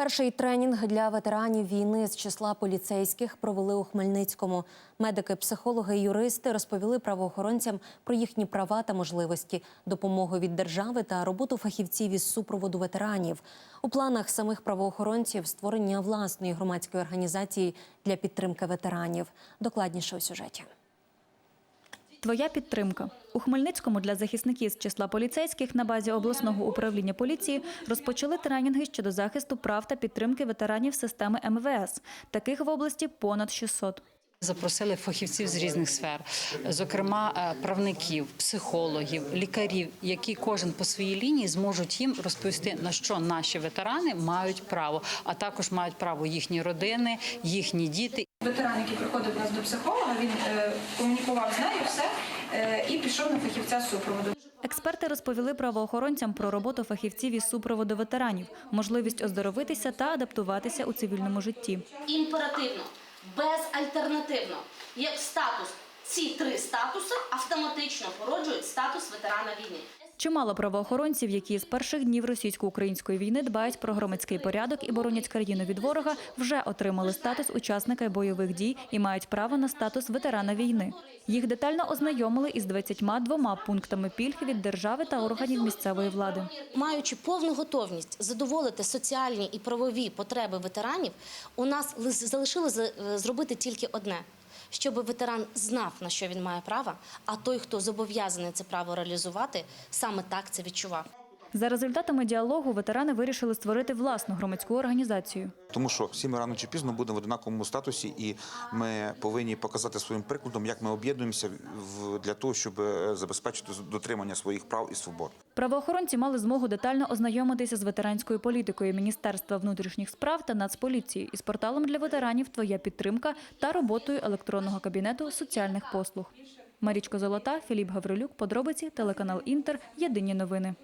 Перший тренінг для ветеранів війни з числа поліцейських провели у Хмельницькому. Медики, психологи юристи розповіли правоохоронцям про їхні права та можливості, допомогу від держави та роботу фахівців із супроводу ветеранів. У планах самих правоохоронців створення власної громадської організації для підтримки ветеранів. Докладніше у сюжеті. Твоя підтримка у Хмельницькому для захисників з числа поліцейських на базі обласного управління поліції розпочали тренінги щодо захисту прав та підтримки ветеранів системи МВС. Таких в області понад 600. Запросили фахівців з різних сфер, зокрема е, правників, психологів, лікарів, які кожен по своїй лінії зможуть їм розповісти на що наші ветерани мають право, а також мають право їхні родини, їхні діти. Ветеран, який приходив до нас до психолога, він е, комунікував з нею все е, і пішов на фахівця супроводу. Експерти розповіли правоохоронцям про роботу фахівців із супроводу ветеранів, можливість оздоровитися та адаптуватися у цивільному житті. імперативно, безальтернативно, як статус. Ці три статуси автоматично породжують статус ветерана війни. Чимало правоохоронців, які з перших днів російсько-української війни дбають про громадський порядок і боронять країну від ворога, вже отримали статус учасника бойових дій і мають право на статус ветерана війни. Їх детально ознайомили із 22 пунктами пільг від держави та органів місцевої влади. Маючи повну готовність задоволити соціальні і правові потреби ветеранів, у нас залишилось е, зробити тільки одне. Щоб ветеран знав, на що він має право, а той, хто зобов'язаний це право реалізувати, саме так це відчував. За результатами діалогу ветерани вирішили створити власну громадську організацію. Тому що всі ми рано чи пізно будемо в однаковому статусі, і ми повинні показати своїм прикладом, як ми об'єднуємося для того, щоб е, забезпечити дотримання своїх прав і свобод. Правоохоронці мали змогу детально ознайомитися з ветеранською політикою Міністерства внутрішніх справ та Нацполіції із порталом для ветеранів Твоя підтримка та роботою електронного кабінету соціальних послуг. Марічко Золота, Філіп Гаврилюк, подробиці, телеканал Інтер. Єдині новини.